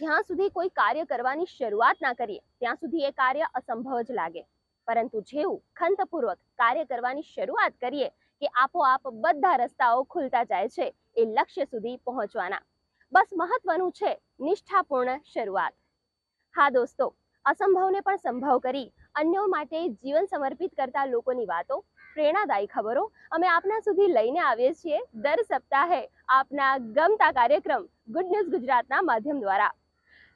જ્યાં સુધી કોઈ કાર્ય કરવાની શરૂઆત ના કરીએ, ત્યાં સુધી એ કાર્ય અસંભવ જ લાગે. પરંતુ જેવું ખંતપૂર્વક કાર્ય કરવાની શરૂઆત કરીએ કે આપોઆપ બધા રસ્તાઓ ખુલતા જાય છે, એ લક્ષ્ય સુધી પહોંચવાના. બસ મહત્વનું છે નિષ્ઠાપૂર્ણ શરૂઆત. હા દોસ્તો, અસંભવને પણ સંભવ કરી, અન્યો માટે જીવન સમર્પિત કરતા લોકોની વાતો, પ્રેરણાદાયી ખબરો અમે આપના સુધી લઈને આવીએ છીએ દર સપ્તાહે આપના ગમતા કાર્યક્રમ ગુડ ન્યૂઝ ગુજરાતના માધ્યમ દ્વારા.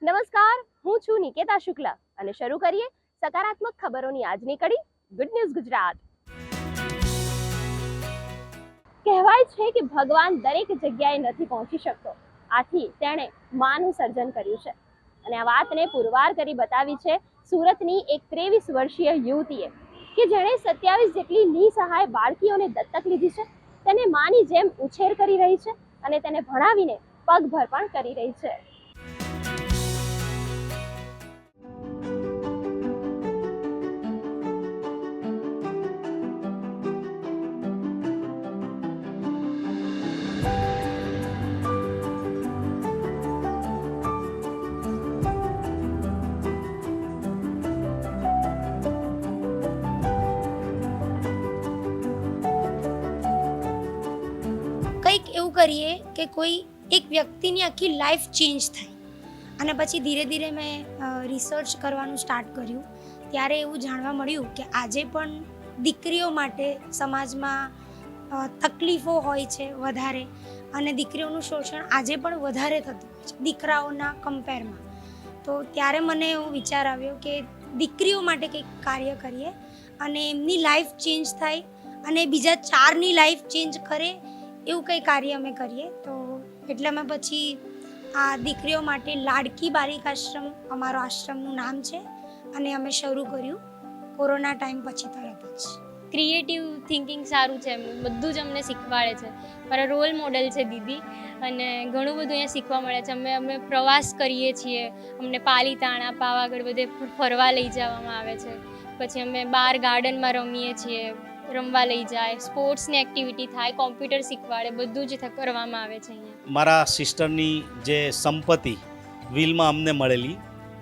નમસ્કાર, હું છું નિકેતા શુક્લા અને શરૂ કરીએ સકારાત્મક ખબરોની આજની કડી ગુડ ન્યૂઝ ગુજરાત. કહેવાય છે કે ભગવાન દરેક જગ્યાએ નથી પહોંચી શકતો. આથી તેણે માનું સર્જન કર્યું છે. અને આ વાતને પુરવાર કરી બતાવી છે સુરતની એક ત્રેવીસ વર્ષીય યુવતીએ, કે જેણે સત્યાવીસ જેટલી નિસહાય બાળકીઓને દત્તક લીધી છે, તેને માની જેમ ઉછેર કરી રહી છે અને તેને ભણાવીને પગભર પણ કરી રહી છે. કરીએ કે કોઈ એક વ્યક્તિની આખી લાઈફ ચેન્જ થાય. અને પછી ધીરે ધીરે મેં રિસર્ચ કરવાનું સ્ટાર્ટ કર્યું. ત્યારે એવું જાણવા મળ્યું કે આજે પણ દીકરીઓ માટે સમાજમાં તકલીફો હોય છે વધારે. અને દીકરીઓનું શોષણ આજે પણ વધારે થતું હોય છે, દીકરાઓના કમ્પેરમાં તો ત્યારે મને એવો વિચાર આવ્યો કે દીકરીઓ માટે કંઈક કાર્ય કરીએ અને એમની લાઈફ ચેન્જ થાય અને બીજા ચારની લાઈફ ચેન્જ કરે એવું કંઈ કાર્ય અમે કરીએ. તો એટલે અમે પછી આ દીકરીઓ માટે લાડકી બાલિક આશ્રમ, અમારો આશ્રમનું નામ છે અને અમે શરૂ કર્યું કોરોના ટાઈમ પછી તરત જ. ક્રિએટિવ થિંકિંગ સારું છે એમનું બધું જ અમને શીખવાડે છે. મારા રોલ મોડેલ છે દીદી અને ઘણું બધું અહીંયા શીખવા મળે છે. અમે અમે પ્રવાસ કરીએ છીએ, અમને પાલીતાણા પાવાગઢ બધે ફરવા લઈ જવામાં આવે છે. પછી અમે બહાર ગાર્ડનમાં રમીએ છીએ. રમવા લઈ જાય સ્પોર્ટ્સની એક્ટિવિટી થાય કોમ્પ્યુટર શીખવાડે, બધું જ કરવામાં આવે છે અહીંયા. મારા સિસ્ટરની જે સંપત્તિ વિલમાં અમને મળેલી,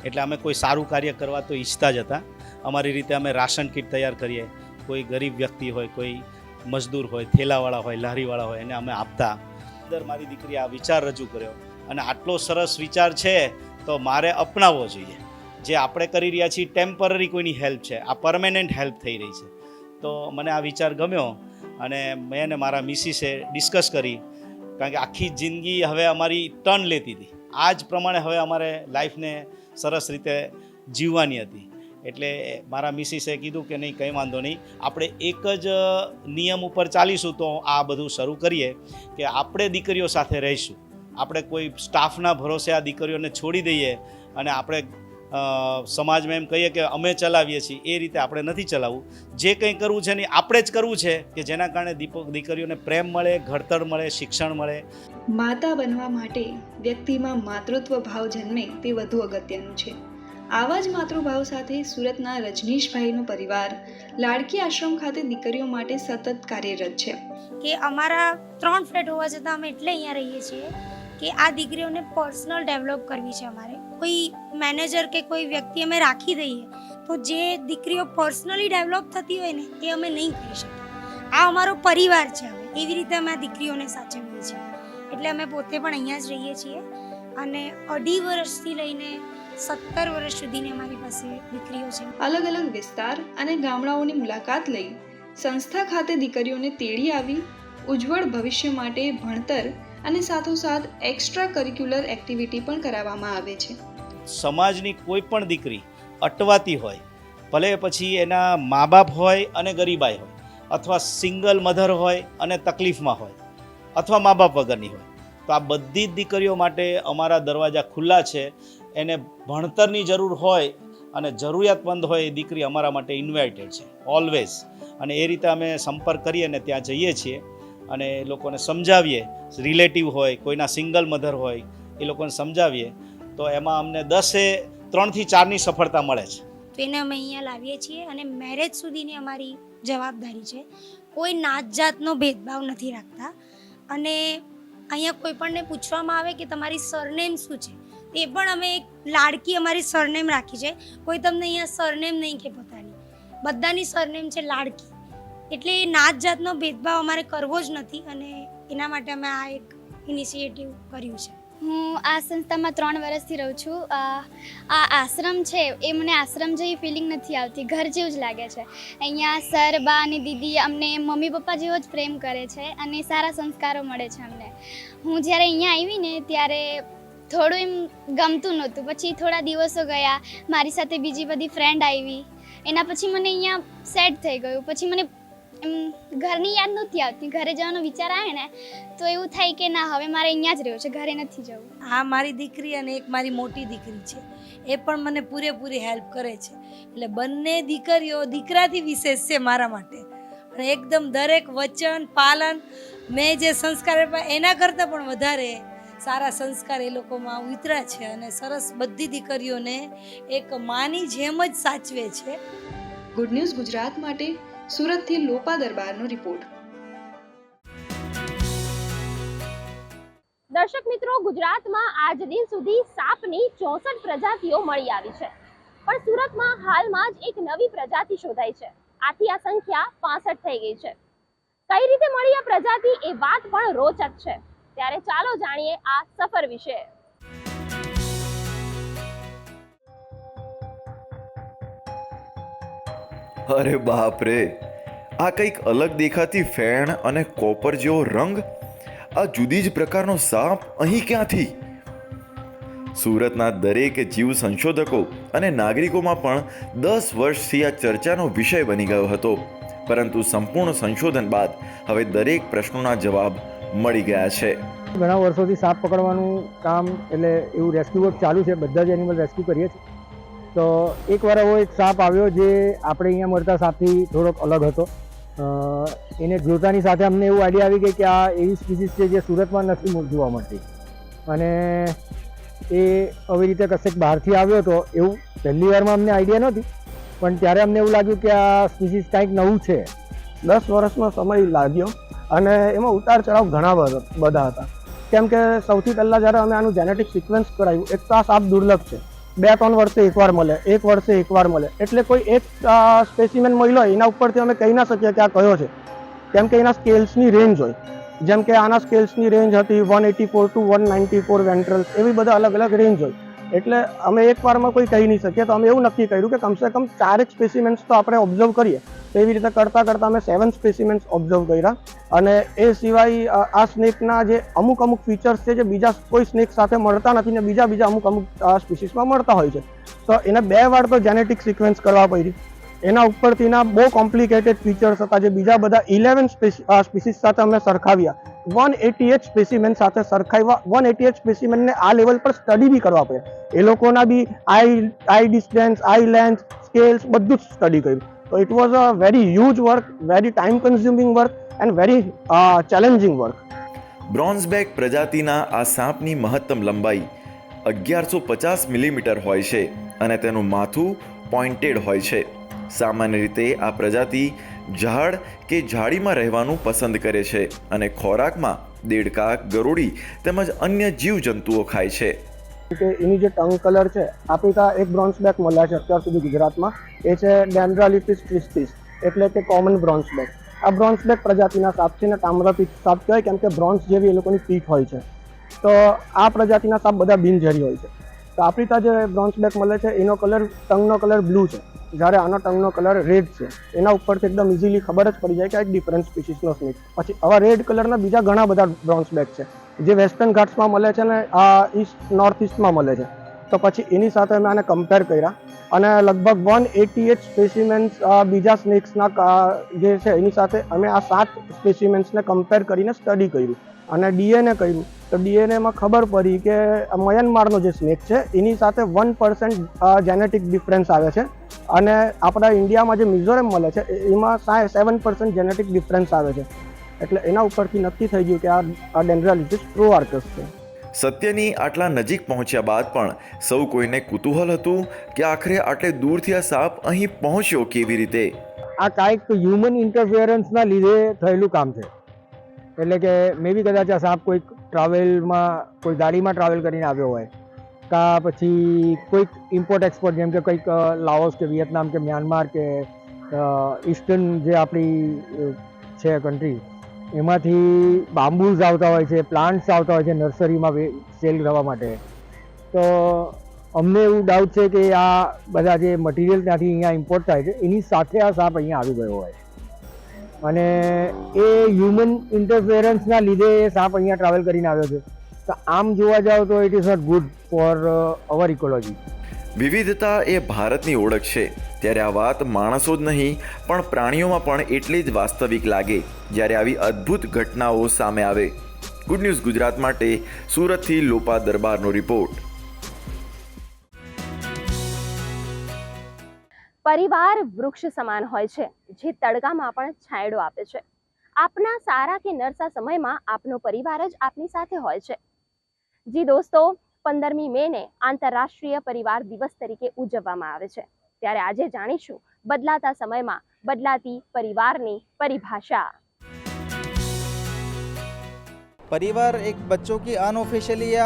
એટલે અમે કોઈ સારું કાર્ય કરવા તો ઈચ્છતા જ હતા. અમારી રીતે અમે રાશન કીટ તૈયાર કરીએ. કોઈ ગરીબ વ્યક્તિ હોય, કોઈ મજદૂર હોય, થેલાવાળા હોય, લારીવાળા હોય, એને અમે આપતા. અંદર મારી દીકરી આ વિચાર રજૂ કર્યો. અને આટલો સરસ વિચાર છે, તો મારે અપનાવવો જોઈએ. જે આપણે કરી રહ્યા છીએ ટેમ્પરરી કોઈની હેલ્પ છે. આ પરમેનન્ટ હેલ્પ થઈ રહી છે. તો મને આ વિચાર ગમ્યો અને મેં અને મારા મિસિસે ડિસ્કસ કરી. કારણ કે આખી જિંદગી હવે અમારી ટર્ન લેતી હતી. આ જ પ્રમાણે હવે અમારે લાઈફને સરસ રીતે જીવવાની હતી. એટલે મારા મિસિસે કીધું કે નહીં, કંઈ વાંધો નહીં. આપણે એક જ નિયમ ઉપર ચાલીશું તો આ બધું શરૂ કરીએ કે આપણે દીકરીઓ સાથે રહીશું. આપણે કોઈ સ્ટાફના ભરોસે આ દીકરીઓને છોડી દઈએ અને આપણે સમાજમાં એમ કહીએ કે અમે ચલાવીએ છીએ એ રીતે આપણે નથી ચલાવવું. જે કંઈ કરવું છે ને આપણે જ કરવું છે કે જેના કારણે દીપક દીકરીઓને પ્રેમ મળે ઘડતર મળે શિક્ષણ મળે. માતા બનવા માટે વ્યક્તિમાં માતૃત્વ ભાવ જન્મે તે વધુ અગત્યનું છે. આવા જ માતૃભાવ સાથે સુરતના રજનીશભાઈનો પરિવાર લાડકી આશ્રમ ખાતે દીકરીઓ માટે સતત કાર્યરત છે. કે અમારા ત્રણ ફ્લેટ હોવા છતાં અમે એટલે અહીંયા રહીએ છીએ. કે આ દીકરીઓને પર્સનલ ડેવલપ કરવી છે અમારે. કોઈ મેનેજર કે કોઈ વ્યક્તિ અમે રાખી દઈએ, તો જે દીકરીઓ પર્સનલી ડેવલપ થતી હોય ને, એ અમે નહીં કરી શકીએ આ અમારો પરિવાર છે અમે એવી રીતે અમે આ દીકરીઓને સાચવીએ છીએ. એટલે અમે પોતે પણ અહીંયા જ રહીએ છીએ. અને અઢી વર્ષથી લઈને સત્તર વર્ષ સુધીની અમારી પાસે દીકરીઓ છે. અલગ અલગ વિસ્તાર અને ગામડાઓની મુલાકાત લઈ સંસ્થા ખાતે દીકરીઓને તેડી આવી, ઉજ્જવળ ભવિષ્ય માટે ભણતર અને સાથોસાથ એક્સ્ટ્રા કરિક્યુલર એક્ટિવિટી પણ કરાવવામાં આવે છે. સમાજની કોઈ પણ દીકરી અટવાતી હોય, ભલે પછી એના મા બાપ હોય અને ગરીબાઈ હોય, અથવા સિંગલ મધર હોય અને તકલીફમાં હોય, અથવા મા બાપ વગરની હોય, તો આ બધી જ દીકરીઓ માટે અમારા દરવાજા ખુલ્લા છે. એને ભણતરની જરૂર હોય અને જરૂરિયાતમંદ હોય એ દીકરી અમારા માટે ઇન્વાઇટેડ છે ઓલવેઝ અને એ રીતે અમે સંપર્ક કરીએ અને ત્યાં જઈએ છીએ. અને એ લોકોને સમજાવીએ. રિલેટિવ હોય, કોઈના સિંગલ મધર હોય, એ લોકોને સમજાવીએ. તો એમાં અમને દસે, ત્રણથી ચારની સફળતા મળે છે. તો એને અમે અહીંયા લાવીએ છીએ અને મેરેજ સુધીની અમારી જવાબદારી છે. કોઈ નાત જાતનો ભેદભાવ નથી રાખતા. અને અહીંયા કોઈ પણને પૂછવામાં આવે કે તમારી સરનેમ શું છે? તે પણ અમે એક લાડકી અમારી સરનેમ રાખી છે. કોઈ તમને અહીંયા સરનેમ નહીં કે પોતાની. બધાની સરનેમ છે લાડકી. એટલે નાત જાતનો ભેદભાવ અમારે કરવો જ નથી અને એના માટે અમે આ એક ઇનિશિયેટિવ કર્યું છે. હું આ સંસ્થામાં ત્રણ વર્ષથી રહું છું. આ આશ્રમ છે, એ મને આશ્રમ જેવી ફિલિંગ નથી આવતી. ઘર જેવું જ લાગે છે. અહીંયા સર, બા અને દીદી અમને મમ્મી પપ્પા જેવો જ પ્રેમ કરે છે અને સારા સંસ્કારો મળે છે અમને. હું જ્યારે અહીંયા આવી ને ત્યારે થોડું એમ ગમતું નહોતું. પછી થોડા દિવસો ગયા, મારી સાથે બીજી બધી ફ્રેન્ડ આવી. એના પછી મને અહીંયા સેટ થઈ ગયું. પછી મને એમ ઘરની યાદ નથી આવતી. ઘરે જવાનો વિચાર આવે ને તો એવું થાય કે ના હવે મારે અહીંયા જ રહેવું છે ઘરે નથી જવું. આ મારી દીકરી અને એક મારી મોટી દીકરી છે. એ પણ મને પૂરેપૂરી હેલ્પ કરે છે. એટલે બંને દીકરીઓ દીકરાથી વિશેષ છે મારા માટે. અને એકદમ દરેક વચન પાલન મેં જે સંસ્કાર આપ્યા એના કરતાં પણ વધારે સારા સંસ્કાર એ લોકોમાં ઉતરા છે અને સરસ બધી દીકરીઓને એક માની જેમ જ સાચવે છે. ગુડ ન્યૂઝ ગુજરાત માટે સુરતથી લોપા દરબારનો રિપોર્ટ. દર્શક મિત્રો, ગુજરાતમાં આજ દિન સુધી સાપની ચોસઠ પ્રજાતિઓ મળી આવી છે. પણ સુરતમાં હાલમાં જ એક નવી પ્રજાતિ શોધાઈ છે. આથી આ સંખ્યા પાસઠ થઈ ગઈ છે. કઈ રીતે મળી આ પ્રજાતિ એ વાત પણ રોચક છે. ત્યારે ચાલો જાણીએ આ સફર વિશે. અરે બાપ રે. આ કંઈક અલગ દેખાતી ફેણ અને કોપર જેવો રંગ? આ જુદી જ પ્રકારનો સાપ અહીં ક્યાંથી? સુરતના દરેક જીવ સંશોધકો અને નાગરિકોમાં પણ દસ વર્ષથી આ ચર્ચાનો વિષય બની ગયો હતો. પરંતુ સંપૂર્ણ સંશોધન બાદ હવે દરેક પ્રશ્નોના જવાબ મળી ગયા છે. ઘણા વર્ષોથી સાપ પકડવાનું કામ એટલે એવું રેસ્ક્યુ વર્ક ચાલુ છે. બધા જ એનિમલ રેસ્ક્યુ કરીએ છીએ. તો એકવાર એવો એક સાપ આવ્યો જે આપણે અહીંયા મળતા સાપથી થોડોક અલગ હતો. એને જોતાની સાથે અમને એવું આઈડિયા આવી ગઈ કે આ એવી સ્પીસીસ છે જે સુરતમાં નથી જોવા મળતી. અને એ આવી રીતે કશેક બહારથી આવ્યો હતો એવું પહેલી વારમાં અમને આઈડિયા નહોતી, પણ ત્યારે અમને એવું લાગ્યું કે આ સ્પીસીસ કાંઈક નવું છે. દસ વર્ષનો સમય લાગ્યો અને એમાં ઉતાર ચઢાવ ઘણા બધા હતા. કેમ કે સૌથી પહેલાં જ્યારે અમે આનું જેનેટિક સિક્વન્સ કરાવ્યું એક તો આ સાપ દુર્લભ છે. બે ત્રણ વર્ષે એકવાર મળે, એક વર્ષે એકવાર મળે. એટલે કોઈ એક સ્પેસિમેન મળ્યો હોય એના ઉપરથી અમે કહી ના શકીએ કે આ કયો છે. કેમ કે એના સ્કેલ્સની રેન્જ હોય. જેમ કે આના સ્કેલ્સની રેન્જ હતી one eighty four to one ninety four ventrals એવી બધા અલગ અલગ રેન્જ હોય. એટલે અમે એકવારમાં કોઈ કહી નહીં શકીએ, તો અમે એવું નક્કી કર્યું કે કમસે કમ ચારેક સ્પેસીમેન્સ તો આપણે ઓબ્ઝર્વ કરીએ. તો એવી રીતે કરતાં કરતાં અમે સેવન સ્પેસિમેન્સ ઓબ્ઝર્વ કર્યા. અને એ સિવાય આ સ્નેકના જે અમુક અમુક ફીચર્સ છે જે બીજા કોઈ સ્નેક સાથે મળતા નથી ને બીજા બીજા અમુક અમુક સ્પીસીસમાં મળતા હોય છે. તો એને બે વાર તો જેનેટિક સિક્વન્સ કરવા પડી. એના ઉપરથીના બહુ કોમ્પ્લિકેટેડ ફીચર્સ હતા જે બીજા બધા ઇલેવન સ્પીસીસ સાથે અમે સરખાવ્યા. વન એટી એચ સ્પેસિમેન સાથે સરખાવ્યા. વન એટી એચ સ્પેસિમેનને આ લેવલ પર સ્ટડી બી કરવા પડે એ લોકોના બી eye eye distance eye length scales બધું જ સ્ટડી કર્યું. તો it was a very work, work very time consuming work and very challenging work bronzeback પ્રજાતિના આ સાપની મહત્તમ લંબાઈ અગિયારસો પચાસ મિલીમીટર હોય છે અને તેનું માથું પોઇન્ટેડ હોય છે. સામાન્ય રીતે આ પ્રજાતિ ઝાડ કે ઝાડીમાં રહેવાનું પસંદ કરે છે અને ખોરાકમાં દેડકા ગરોળી તેમજ અન્ય જીવજંતુઓ ખાય છે. કે એની જે ટંગ કલર છે આફ્રિકા એક બ્રોન્ઝ બેક મળ્યા છે અત્યાર સુધી ગુજરાતમાં. એ છે ડેન્ડ્રાલિપિસ ટ્રિસ્ટિસ એટલે કે કોમન બ્રોન્ઝ બેક આ બ્રોન્ઝ બેક પ્રજાતિના સાપ છે ને તામ્રપીઠ સાપ કહેવાય, કેમ કે બ્રોન્ઝ જેવી એ લોકોની પીઠ હોય છે. તો આ પ્રજાતિના સાપ બધા બિનઝેરી હોય છે. તો આપણી ત્યાં જે બ્રોન્ઝ બેક મળે છે, એનો કલર, ટંગનો કલર બ્લુ છે. જ્યારે આનો ટંગનો કલર રેડ છે. એના ઉપરથી એકદમ ઇઝીલી ખબર જ પડી જાય કે આ એક ડિફરન્ટ સ્પીસીસનો સ્નેક પછી આવા રેડ કલરના બીજા ઘણા બધા બ્રોન્ઝ બેક છે. જે વેસ્ટર્ન ઘાટ્સમાં મળે છે ને, આ ઈસ્ટ નોર્થ ઈસ્ટમાં મળે છે. તો પછી એની સાથે અમે આને કમ્પેર કર્યા. અને લગભગ વન એટી એટ સ્પેસિમેન્સ બીજા સ્નેક્સના જે છે એની સાથે અમે આ સાત સ્પેસિમેન્સને કમ્પેર કરીને સ્ટડી કર્યું. અને ડીએનએ કર્યું. તો ડીએનએમાં ખબર પડી કે મયનમારનો જે સ્નેક છે, એની સાથે વન પર્સન્ટ જેનેટિક ડિફરન્સ આવે છે. અને આપણા ઇન્ડિયામાં જે મિઝોરમ મળે છે એમાં સેવન પર્સન્ટ જેનેટિક ડિફરન્સ આવે છે. એટલે એના ઉપરથી નક્કી થઈ ગયું કે આ આ ડેન્ડ્રાલિટિસ પ્રોઆર્કસ છે સત્યની આટલા નજીક પહોંચ્યા બાદ પણ સૌ કોઈને કુતૂહલ હતું કે આખરે આટલે દૂરથી આ સાપ અહીં પહોંચ્યો કેવી રીતે? આ કાંઈક હ્યુમન ઇન્ટરફિયરન્સના લીધે થયેલું કામ છે. એટલે કે મે બી કદાચ આ સાપ કોઈક ટ્રાવેલમાં કોઈ ગાડીમાં ટ્રાવેલ કરીને આવ્યો હોય. કાં પછી કોઈક ઇમ્પોર્ટ એક્સપોર્ટ જેમ કે કંઈક લાઓસ કે વિયેતનામ કે મ્યાનમાર કે ઈસ્ટર્ન જે આપણી છે કન્ટ્રી એમાંથી બાંબુઝ આવતા હોય છે, પ્લાન્ટ્સ આવતા હોય છે નર્સરીમાં સેલ કરવા માટે. તો અમને એવું ડાઉટ છે કે આ બધા જે મટીરિયલ ત્યાંથી અહીંયા ઇમ્પોર્ટ થાય છે, એની સાથે આ સાપ અહીંયા આવી ગયો હોય. અને એ હ્યુમન ઇન્ટરફેરન્સના લીધે એ સાપ અહીંયા ટ્રાવેલ કરીને આવ્યો છે. તો આમ જોવા જાવ તો it is not good for our ecology વિવિધતા એ ભારતની ઓળખ છે. ત્યારે આ વાત માણસો જ નહીં, પણ પ્રાણીઓમાં પણ એટલી જ વાસ્તવિક લાગે, જ્યારે આવી અદ્ભુત ઘટનાઓ સામે આવે. ગુડ ન્યૂઝ ગુજરાત માટે, સુરતથી લોપા દરબારનો રિપોર્ટ પરિવાર વૃક્ષ સમાન હોય છે, જે તડકામાં પણ છાંયડો આપે છે. આપના સારા કે નરસા સમયમાં આપનો પરિવાર જ આપની સાથે હોય છે. જી દોસ્તો પંદરમી મે ને આંતરરાષ્ટ્રીય પરિવાર દિવસ તરીકે ઉજવવામાં આવે છે ત્યારે આજે જાણીશું બદલાતા સમયમાં બદલાતી પરિવારની પરિભાષા परिवार एक बच्चों की अनऑफिशियली या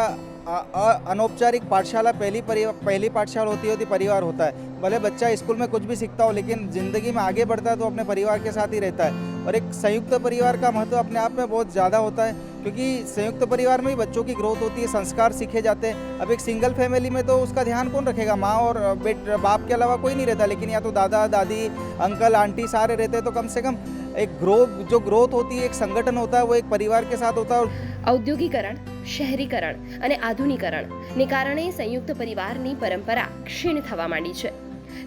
अ- अ- अनौपचारिक पाठशाला पहली परिवार पहली पाठशाला होती होती परिवार होता है भले बच्चा स्कूल में कुछ भी सीखता हो लेकिन ज़िंदगी में आगे बढ़ता है तो अपने परिवार के साथ ही रहता है और एक संयुक्त परिवार का महत्व अपने आप में बहुत ज़्यादा होता है क्योंकि संयुक्त परिवार में ही बच्चों की ग्रोथ होती है संस्कार सीखे जाते हैं अब एक सिंगल फैमिली में तो उसका ध्यान कौन रखेगा माँ और बेट बाप के अलावा कोई नहीं रहता लेकिन या तो दादा दादी अंकल आंटी सारे रहते हैं तो कम से कम एक ग्रो जो ग्रोथ होती है एक संगठन होता है वो एक परिवार के साथ होता है और ઔદ્યોગીકરણ શહેરીકરણ અને આધુનિકરણને કારણે સંયુક્ત પરિવારની પરંપરા ક્ષીણ થવા માંડી છે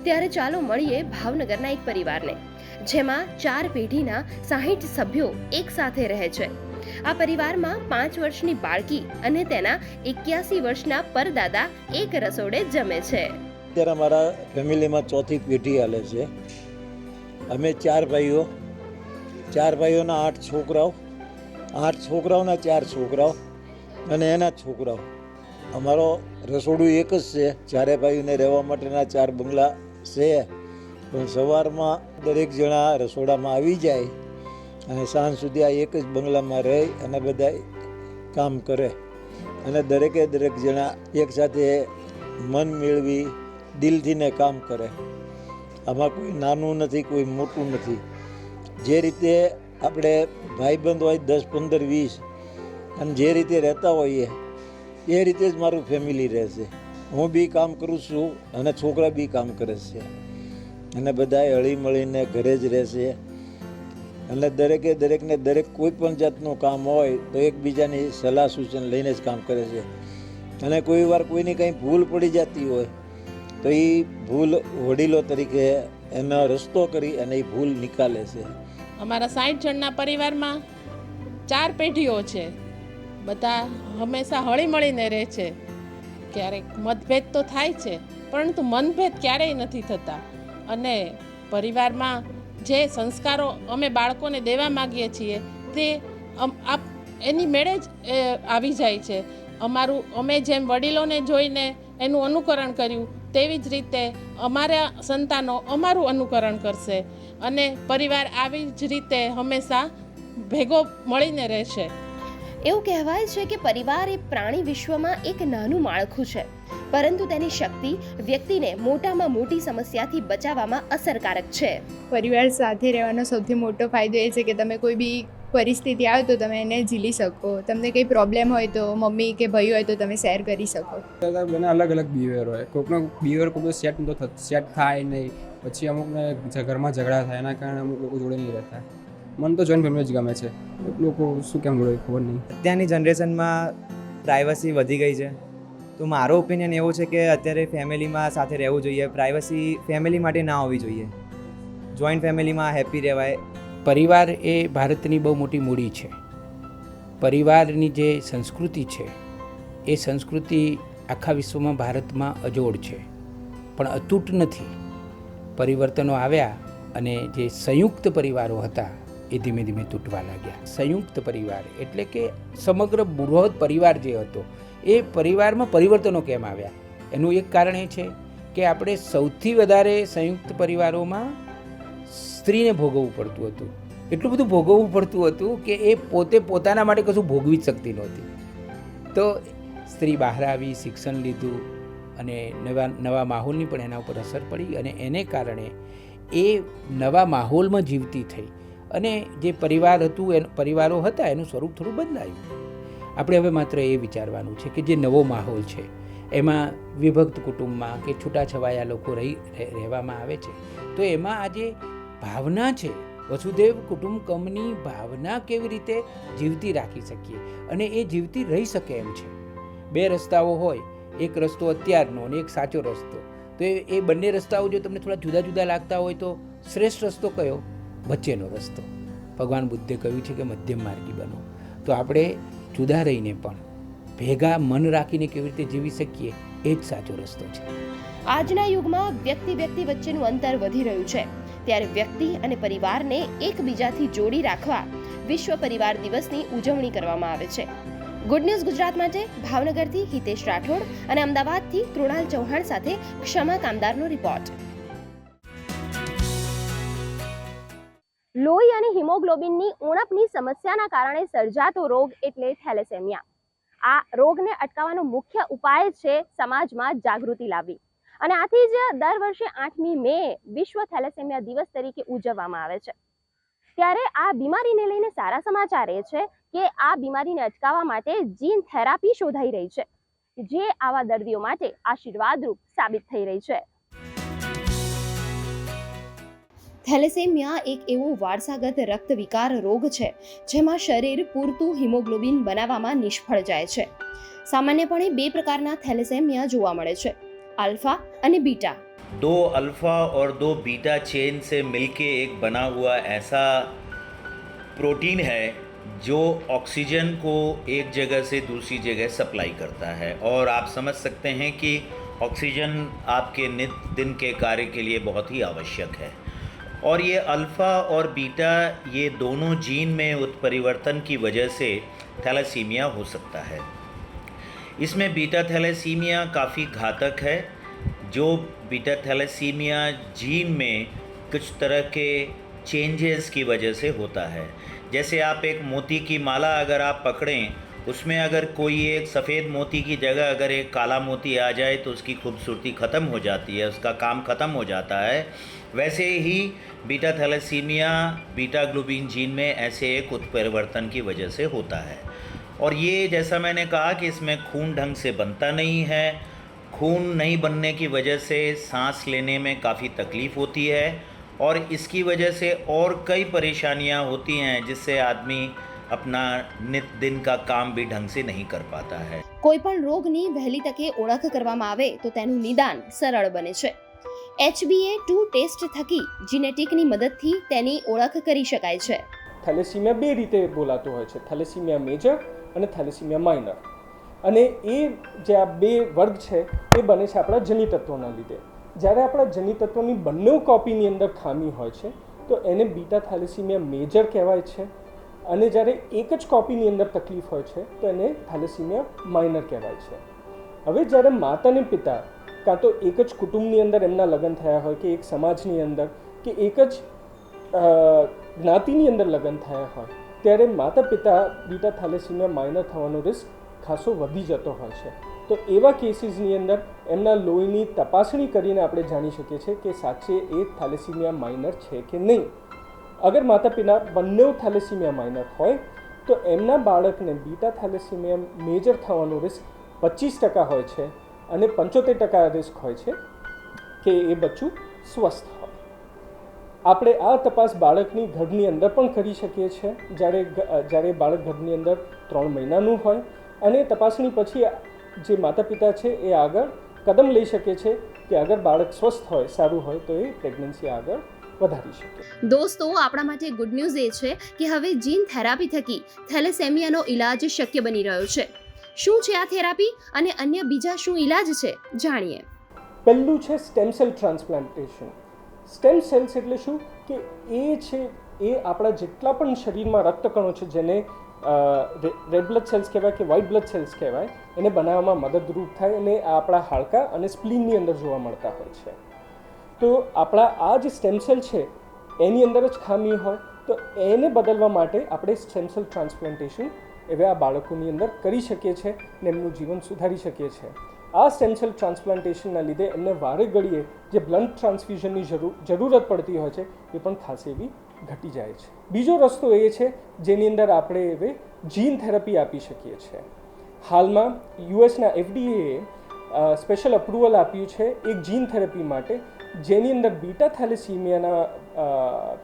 ત્યારે ચાલો મળીએ ભાવનગરના એક પરિવારને જેમાં ચાર પેઢીના સાહીઠ સભ્યો એક સાથે રહે છે આ પરિવારમાં પાંચ વર્ષની બાળકી અને તેના એક્યાસી વર્ષના પરદાદા એક રસોડે જમે છે. અત્યારે અમારા ફેમિલીમાં ચોથી પેઢી હાલે છે. અમે ચાર ભાઈઓ. ચાર ભાઈઓના આઠ છોકરાઓ. આઠ છોકરાઓના ચાર છોકરાઓ અને એના છોકરાઓ. અમારો રસોડું એક જ છે. ચારે ભાઈઓને રહેવા માટેના ચાર બંગલા છે. પણ સવારમાં દરેક જણા રસોડામાં આવી જાય અને સાંજ સુધી આ એક જ બંગલામાં રહી અને બધા કામ કરે. અને દરેકે દરેક જણા એકસાથે મન મેળવી દિલથીને કામ કરે. આમાં કોઈ નાનું નથી, કોઈ મોટું નથી. જે રીતે આપણે ભાઈબંધ હોય દસ, પંદર, વીસ, અને જે રીતે રહેતા હોઈએ, એ રીતે જ મારું ફેમિલી રહેશે. હું બી કામ કરું છું અને છોકરા બી કામ કરે છે. અને બધાએ હળી મળીને ઘરે જ રહેશે. અને દરેકે દરેકને દરેક કોઈ પણ જાતનું કામ હોય તો એકબીજાની સલાહ સૂચન લઈને જ કામ કરે છે. અને કોઈ વાર કોઈની કંઈ ભૂલ પડી જતી હોય તો એ ભૂલ વડીલો તરીકે એનો રસ્તો કરી અને એ ભૂલ નિકાલે છે. અમારા સાઠ જણના પરિવારમાં ચાર પેઢીઓ છે. બધા હંમેશા હળી મળીને રહે છે. ક્યારેક મતભેદ તો થાય છે, પરંતુ મનભેદ ક્યારેય નથી થતા. અને પરિવારમાં જે સંસ્કારો અમે બાળકોને દેવા માગીએ છીએ તે આપ, એની મેળે જ આવી જાય છે. અમારું, અમે જેમ વડીલોને જોઈને એનું અનુકરણ કર્યું, તેવી જ રીતે અમારા સંતાનો અમારું અનુકરણ કરશે અને પરિવાર આવી જ રીતે હંમેશા ભેગો મળીને રહેશે. એવું કહેવાય છે કે પરિવાર એ પ્રાણી વિશ્વમાં એક નાનું માળખું છે. પરંતુ તેની શક્તિ વ્યક્તિને મોટામાં મોટી સમસ્યાથી બચાવવામાં અસરકારક છે. પરિવાર સાથે રહેવાનો સૌથી મોટો ફાયદો એ છે કે તમે કોઈ બી પરિસ્થિતિ આવે તો તમે એને ઝીલી શકો. તમને કંઈ પ્રોબ્લેમ હોય તો મમ્મી કે ભાઈ હોય તો તમે શેર કરી શકો. બને અલગ અલગ બિહેવિયર હોય. કોઈકનો બિહેવિયર કોઈ સેટ સેટ થાય નહીં. પછી અમુકને ઘરમાં ઝઘડા થાય. એના કારણે અમુક લોકો જોડે નહીં રહેતા. મને તો જોઈન્ટ ફેમિલી જ ગમે છે. લોકો શું કેમ બોલે ખબર નહીં. અત્યારની જનરેશનમાં પ્રાઇવસી વધી ગઈ છે. તો મારો ઓપિનિયન એવો છે કે અત્યારે ફેમિલીમાં સાથે રહેવું જોઈએ. પ્રાઇવસી ફેમિલી માટે ના હોવી જોઈએ. જોઈન્ટ ફેમિલીમાં હેપી રહેવાય. પરિવાર એ ભારતની બહુ મોટી મૂડી છે. પરિવારની જે સંસ્કૃતિ છે એ સંસ્કૃતિ આખા વિશ્વમાં ભારતમાં અજોડ છે. પણ અતૂટ નથી. પરિવર્તનો આવ્યા અને જે સંયુક્ત પરિવારો હતા એ ધીમે ધીમે તૂટવા લાગ્યા. સંયુક્ત પરિવાર એટલે કે સમગ્ર બૃહદ પરિવાર જે હતો, એ પરિવારમાં પરિવર્તનો કેમ આવ્યા? એનું એક કારણ એ છે કે આપણે સૌથી વધારે સંયુક્ત પરિવારોમાં સ્ત્રીને ભોગવવું પડતું હતું. એટલું બધું ભોગવવું પડતું હતું કે એ પોતે પોતાના માટે કશું ભોગવી જ શકતી નહોતી. તો સ્ત્રી બહાર આવી, શિક્ષણ લીધું અને નવા નવા માહોલની પણ એના ઉપર અસર પડી અને એને કારણે એ નવા માહોલમાં જીવતી થઈ. અને જે પરિવાર હતું એ પરિવારો હતા, એનું સ્વરૂપ થોડું બદલાયું. આપણે હવે માત્ર એ વિચારવાનું છે કે જે નવો માહોલ છે, એમાં વિભક્ત કુટુંબમાં કે છૂટાછવાયા લોકો રહી રહેવામાં આવે છે, તો એમાં આ જે ભાવના છે, વસુદેવ કુટુંબકમની ભાવના કેવી રીતે જીવતી રાખી શકીએ? અને એ જીવતી રહી શકે એમ છે. બે રસ્તાઓ હોય, એક રસ્તો અત્યારનો અને એક સાચો રસ્તો. તો એ બંને રસ્તાઓ જો તમને થોડા જુદા જુદા લાગતા હોય તો શ્રેષ્ઠ રસ્તો કયો? વચ્ચેનો રસ્તો. ભગવાન બુદ્ધે કહ્યું છે કે મધ્યમ માર્ગી બનો. તો આપણે જુદા રહીને પણ ભેગા મન રાખીને કેવી રીતે જીવી શકીએ, એ જ સાચો રસ્તો છે. આજના યુગમાં વ્યક્તિ વ્યક્તિ વચ્ચેનું અંતર વધી રહ્યું છે. ત્યારે વ્યક્તિ અને પરિવારને એકબીજાથી જોડી રાખવા વિશ્વ પરિવાર દિવસની ઉજવણી કરવામાં આવે છે. ગુડ ન્યૂઝ ગુજરાત માટે ભાવનગરથી હિતેશ રાઠોડ અને અમદાવાદથી કૃણાલ ચૌહાણ સાથે ક્ષમા કામદારનો રિપોર્ટ. લોહી અને હિમોગ્લોબિનની ઉણપની સમસ્યાના કારણે સર્જાતો રોગ એટલે થેલેસેમિયા. આ રોગને અટકાવવાનો મુખ્ય ઉપાય છે સમાજમાં જાગૃતિ લાવવી. અને આથી જ દર વર્ષે આઠમી મે વિશ્વ થેલેસેમિયા દિવસ તરીકે ઉજવવામાં આવે છે. ત્યારે આ બીમારીને લઈને સારા સમાચાર એ છે કે આ બીમારીને અટકાવવા માટે જીન થેરાપી શોધાઈ રહી છે, જે આવા દર્દીઓ માટે આશીર્વાદરૂપ સાબિત થઈ રહી છે. થેલેસેમિયા એક એવો વારસાગત રક્ત વિકાર રોગ છે જેમાં શરીર પૂરતું હિમોગ્લોબિન બનાવવામાં નિષ્ફળ જાય છે સામાન્યપણે બે પ્રકારના થેલેસેમિયા જોવા મળે છે અલ્ફા અને બીટા दो अल्फा और दो बीटा चेन से मिलके एक बना हुआ ऐसा प्रोटीन है जो ऑक्सीजन को एक जगह से दूसरी जगह सप्लाई करता है और आप समझ सकते हैं कि ऑक्सीजन आपके नित दिन के कार्य के लिए बहुत ही आवश्यक है और ये अल्फ़ा और बीटा ये दोनों जीन में उत्परिवर्तन की वजह से थैलासीमिया हो सकता है। इसमें बीटा थैलेसीमिया काफ़ी घातक है। जो बीटा थैलेसीमिया जीन में कुछ तरह के चेंजेस की वजह से होता है। जैसे आप एक मोती की माला अगर आप पकड़ें, उसमें अगर कोई एक सफ़ेद मोती की जगह अगर एक काला मोती आ जाए तो उसकी खूबसूरती ख़त्म हो जाती है, उसका काम ख़त्म हो जाता है। वैसे ही beta thalassaemia beta globin gene में ऐसे एक उत्परिवर्तन की वजह से होता है और ये जैसा मैंने कहा कि इसमें खून ढंग से बनता नहीं है खून नहीं बनने की वजह से सांस लेने में काफ़ी तकलीफ़ होती है और इसकी वजह से और कई परेशानियां होती हैं जिससे आदमी अपना नित दिन का काम भी ढंग से नहीं कर पाता है કોઈ પણ રોગની વહેલી તકે ઓળખ કરવામાં આવે તો તેનું નિદાન સરળ બને છે એચબીએ ટુ ટેસ્ટ થકી જીનેટિકની મદદથી તેની ઓળખ કરી શકાય છે. થેલેસીમિયા બે રીતે બોલાતો હોય છે. થેલેસીમિયા મેજર અને થેલેસીમિયા માઇનર. અને એ જે આ બે વર્ગ છે, એ બને છે આપણા જનિતત્વના લીધે. જ્યારે આપણા જનીતત્વની બંને કોપીની અંદર ખામી હોય છે, તો એને બીટા થેલેસીમિયા મેજર કહેવાય છે. અને જ્યારે એક જ કોપીની અંદર તકલીફ હોય છે, તો એને થેલેસીમિયા માઇનર કહેવાય છે. હવે જ્યારે માતા અને પિતા કાં તો એક જ કુટુંબની અંદર એમના લગ્ન થયા હોય કે એક સમાજની અંદર કે એક જ જ્ઞાતિની અંદર લગ્ન થયા હોય, ત્યારે માતા પિતા બીટા થાલેસીમિયા માઇનર થવાનો રિસ્ક ખાસો વધી જતો હોય છે. તો એવા કેસીસની અંદર એમના લોહીની તપાસણી કરીને આપણે જાણી શકીએ છીએ કે સાચે એ થાલેસીમિયા માઇનર છે કે નહીં. અગર માતા પિતા બંને થાલેસીમિયા માઇનર હોય, તો એમના બાળકને બીટા થાલેસીમિયા મેજર થવાનો રિસ્ક પચીસ ટકા હોય છે. અને પંચોતેર ટકા રિસ્ક હોય છે કે એ બચ્ચું સ્વસ્થ હોય. આપણે આ તપાસ બાળકની ગર્ભની અંદર પણ કરી શકીએ છીએ. જ્યારે જ્યારે બાળક ગર્ભની અંદર ત્રણ મહિનાનું હોય અને તપાસણી પછી જે માતા પિતા છે એ આગળ કદમ લઈ શકે છે કે અગર બાળક સ્વસ્થ હોય, સારું હોય, તો એ પ્રેગ્નન્સી આગળ વધારી શકે. દોસ્તો, આપણા માટે ગુડ ન્યૂઝ એ છે કે હવે જીન થેરાપી થકી થેલેસેમિયાનો ઇલાજ શક્ય બની રહ્યો છે. શું છે આ થેરાપી અને અન્ય બીજા શું ઇલાજ છે? જાણીએ. પહેલું છે stem cell transplantation. Stem cells એટલે શું? કે એ છે, એ આપણા જેટલા પણ શરીરમાં રક્તકણો છે જેને રેડ બ્લડ સેલ્સ કહેવાય કે વ્હાઇટ બ્લડ સેલ્સ કહેવાય, એને બનાવવામાં મદદરૂપ થાય અને આપણા હાડકા અને સ્પ્લીનની અંદર જોવા મળતા હોય છે. તો આપણા આ જે સ્ટેમ સેલ છે, એની અંદર જ ખામી હોય, તો એને બદલવા માટે આપણે સ્ટેમ સેલ ટ્રાન્સપ્લાન્ટેશન એવા બાળકોની અંદર કરી શકીએ છીએ ને એમનું જીવન સુધારી શકીએ છીએ આ સ્ટેમ ટ્રાન્સપ્લાન્ટેશનના લીધે એમને વારે ઘડીએ જે બ્લડ ટ્રાન્સફ્યુઝનની જરૂર, જરૂરત પડતી હોય છે, એ પણ ખાસ એવી ઘટી જાય છે. બીજો રસ્તો એ છે જેની અંદર આપણે હવે જીન થેરપી આપી શકીએ છીએ હાલમાં યુએસના એફડીએ સ્પેશિયલ અપ્રુવલ આપ્યું છે એક જીન થેરપી માટે જેની અંદર બીટા થેલેસીમિયાના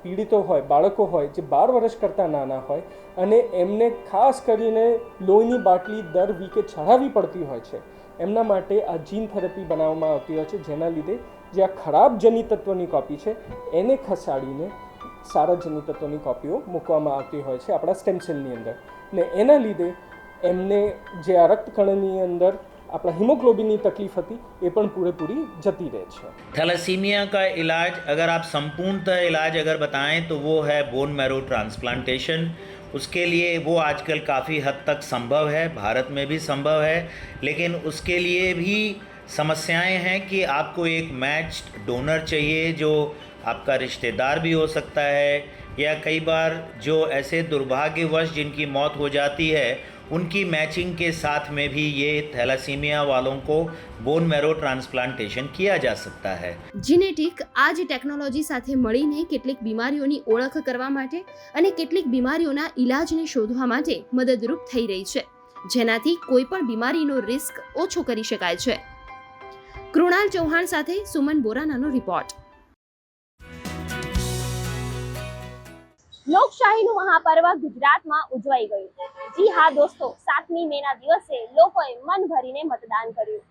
પીડિતો હોય, બાળકો હોય, જે બાર વર્ષ કરતાં નાના હોય, અને એમને ખાસ કરીને લોહીની બાટલી દર વીકે ચઢાવવી પડતી હોય છે. એમના માટે આ જીન થેરપી બનાવવામાં આવતી હોય છે, જેના લીધે જે આ ખરાબ જની કોપી છે, એને ખસાડીને સારા જની કોપીઓ મૂકવામાં આવતી હોય છે આપણા સ્ટેમસેલની અંદર. ને એના લીધે એમને જે આ રક્તકણની અંદર આપણા હિમોગ્લોબિનની તકલીફ હતી એ પણ પૂરેપૂરી જતી રહે છે थैलासीमिया का इलाज अगर आप संपूर्णतः इलाज अगर बताएं तो वो है बोन मैरो ट्रांसप्लांटेशन उसके लिए वो आजकल काफ़ी हद तक संभव है भारत में भी संभव है लेकिन उसके लिए भी समस्याएं हैं कि आपको एक मैच डोनर चाहिए जो आपका रिश्तेदार भी हो सकता है या कई बार जो ऐसे दुर्भाग्यवश जिनकी मौत हो जाती है उनकी मैचिंग के साथ में भी ये थैलासीमिया वालों को बोन मैरो ट्रांसप्लांटेशन किया जा सकता है જીનેટિક આ જ ટેકનોલોજી સાથે મળીને કેટલીક બીમારીઓની ઓળખ કરવા માટે અને કેટલીક બીમારીઓના ઇલાજને શોધવા માટે મદદરૂપ થઈ રહી છે જેનાથી કોઈ પણ બીમારીનો રિસ્ક ઓછો કરી શકાય છે કૃણાલ ચૌહાણ સાથે સુમન બોરાનાનો રિપોર્ટ લોકશાહીનું મહાપર્વ ગુજરાતમાં ઉજવાઈ ગયું. જી હા દોસ્તો, સાતમી મે ના દિવસે લોકોએ મન ભરીને મતદાન કર્યું.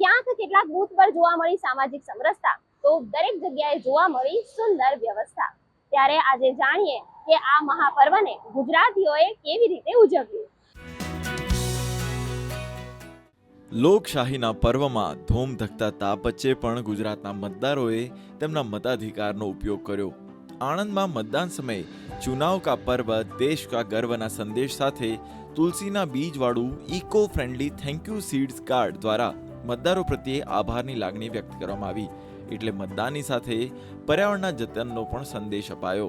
ક્યાંક કેટલાક બૂથ પર જોવા મળી સામાજિક સમરસતા, તો દરેક જગ્યાએ જોવા મળી સુંદર વ્યવસ્થા. ત્યારે આજે જાણીએ કે આ મહાપર્વને ગુજરાતીઓએ કેવી રીતે ઉજવ્યું. લોકશાહીના પર્વમાં ધૂમ ધકતા તાપ વચ્ચે પણ ગુજરાતના મતદારોએ તેમના મતાધિકારનો ઉપયોગ કર્યો. આણંદમાં મતદાન સમયે ચુનાવ કા પર્વ, દેશ કા ગર્વના સંદેશ સાથે તુલસીના બીજવાળું eco friendly thank you seeds card દ્વારા મતદારો પ્રત્યે આભારની લાગણી વ્યક્ત કરવામાં આવી. એટલે મતદાનની સાથે પર્યાવરણના જતનનો પણ સંદેશ અપાયો.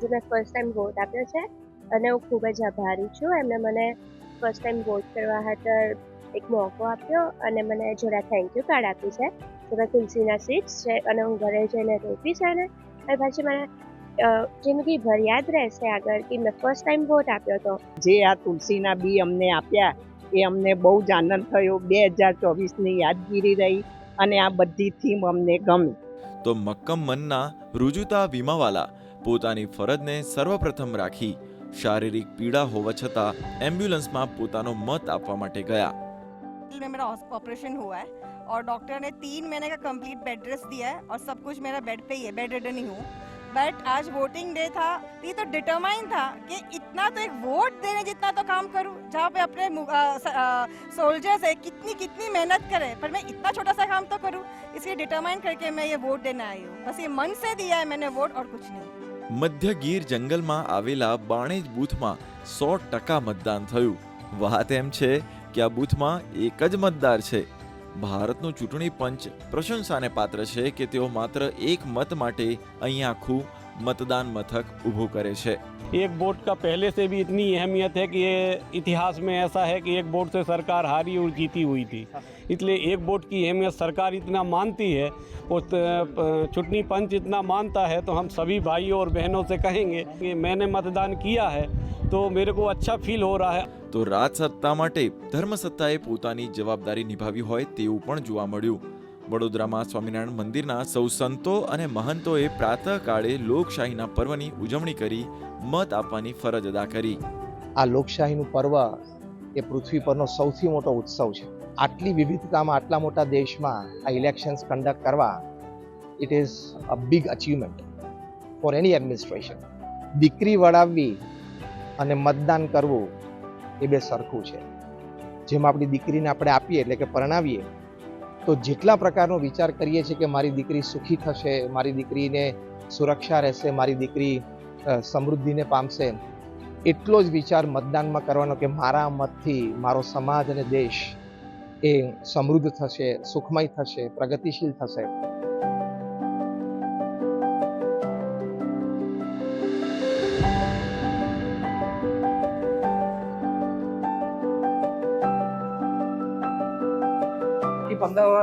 જે મેં ફર્સ્ટ ટાઈમ વોટ આપ્યો છે અને હું ખૂબ જ આભારી છું. એમણે મને ફર્સ્ટ ટાઈમ વોટ કરવા ખાતર એક મોકો આપ્યો અને મને જોડા થેન્ક યુ કાર્ડ આપ્યું છે. તો મેં તુલસીના સીટ્સ છે અને હું ઘરે જઈને રોપી છે ને અને પાછી મને જિંદગી જિંદગીભર યાદ રહેશે આગળ કે મેં ફર્સ્ટ ટાઈમ વોટ આપ્યો હતો. જે આ તુલસીના બી અમને આપ્યા એ અમને બહુ જ આનંદ થયો. બે હજાર ચોવીસની યાદગીરી રહી અને આ બધી થીમ અમને ગમી. તો મક્કમ મનના રુજુતા વીમાવાલા પોતાની ફરજને સર્વપ્રથમ રાખી શારીરિક પીડા હોવા છતાં એમ્બ્યુલન્સમાં પોતાનો મત આપવા માટે ગયા. में मेरा ऑपरेशन हुआ है और डॉक्टर ने तीन महीने का कंप्लीट बेड रेस्ट दिया है और सब कुछ मेरा बेड पे ही है बेड रिडन ही हूँ बट आज वोटिंग डे था ये तो डिटरमाइन था कि इतना तो एक वोट देने जितना तो काम करूँ जहाँ पे अपने सोल्जर्स है कितनी कितनी मेहनत करे पर मैं इतना छोटा सा काम तो करूँ इसलिए डिटरमाइन करके मैं ये वोट देने आई हूँ बस ये मन से दिया है मैंने वोट और कुछ नहीं મધ્ય ગીર જંગલમાં આવેલા બાણેજ બૂથમાં સો ટકા મતદાન થયું વાત એમ છે કે આ બૂથમાં એક જ મતદાર છે ભારતનું ચૂંટણી પંચ પ્રશંસાને પાત્ર છે કે તેઓ માત્ર એક મત માટે અહીં આખું मतदान मथक ઊભું કરે છે एक वोट का पहले से भी इतनी अहमियत है कि ये इतिहास में ऐसा है कि एक वोट से सरकार हारी और जीती हुई थी इसलिए एक वोट की अहमियत सरकार इतना मानती है और चुटनी पंच इतना मानता है तो हम सभी भाइयों और बहनों से कहेंगे कि मैंने मतदान किया है तो मेरे को अच्छा फील हो रहा है તો રાજસત્તા માટે ધર્મસત્તાએ પોતાની જવાબદારી નિભાવી હોય તેવું પણ જોવા મળ્યું. વડોદરામાં સ્વામિનારાયણ મંદિરના સૌ સંતો અને મહંતોએ પ્રાતઃકાળે લોકશાહીના પર્વની ઉજવણી કરી મત આપવાની ફરજ અદા કરી. આ લોકશાહીનું પર્વ એ પૃથ્વી પરનો સૌથી મોટો ઉત્સવ છે. આટલી વિવિધતામાં, આટલા મોટા દેશમાં આ ઇલેક્શન્સ કન્ડક્ટ કરવા it is a big achievement for any administration દીકરી વળાવવી અને મતદાન કરવું એ બે સરખું છે. જેમ આપણી દીકરીને આપણે આપીએ એટલે કે પરણાવીએ, તો જેટલા પ્રકારનો વિચાર કરીએ છીએ કે મારી દીકરી સુખી થશે, મારી દીકરીને સુરક્ષા રહેશે, મારી દીકરી સમૃદ્ધિને પામશે, એટલો જ વિચાર મતદાનમાં કરવાનો કે મારા મતથી મારો સમાજ અને દેશ એ સમૃદ્ધ થશે, સુખમય થશે, પ્રગતિશીલ થશે.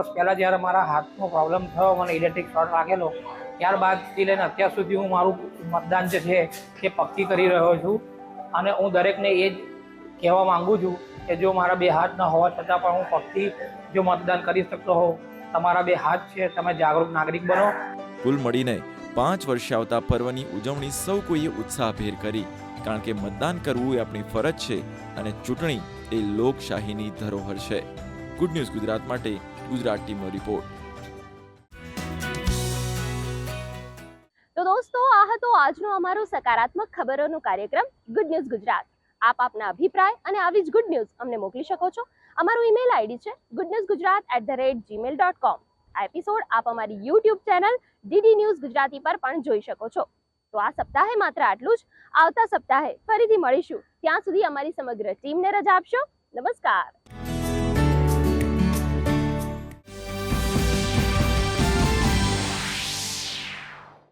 વર્ષ પહેલાં જ્યારે મારા હાથનો પ્રોબ્લેમ થયો, મને ઇલેક્ટ્રિક શોર્ટ લાગેલો ત્યારબાદથી લઈને અત્યાર સુધી હું મારું મતદાન જે છે તે પક્કી કરી રહ્યો છું. અને હું દરેકને એ જ કહેવા માંગુ છું કે જો મારા બે હાથ ન હોવા છતાં પણ હું પક્કી જો મતદાન કરી શકતો હોઉં, તમારા બે હાથ છે, તમે જાગૃત નાગરિક બનો. કુલ મળીને પાંચ વર્ષે આવતા પર્વની ઉજવણી સૌ કોઈએ ઉત્સાહભેર કરી, કારણ કે મતદાન કરવું એ આપણી ફરજ છે અને ચૂંટણી એ લોકશાહીની ધરોહર છે. ગુડ ન્યૂઝ ગુજરાત માટે ગુજરાત ટીમનો રિપોર્ટ તો દોસ્તો, આ હતો આજનો અમારો સકારાત્મક ખબરોનો કાર્યક્રમ ગુડ ન્યૂઝ ગુજરાત આપ આપના અભિપ્રાય અને આવી જ ગુડ ન્યૂઝ અમને મોકલી શકો છો. અમારું ઈમેલ આઈડી છે good news Gujarat at the rate Gmail dot com આ એપિસોડ આપ અમારી YouTube channel DD News Gujarati પર પણ જોઈ શકો છો. તો આ સપ્તાહે માત્ર આટલું જ. આવતા સપ્તાહે ફરીથી મળીશું. ત્યાં સુધી અમારી સમગ્ર ટીમને રજા આપશો. નમસ્કાર.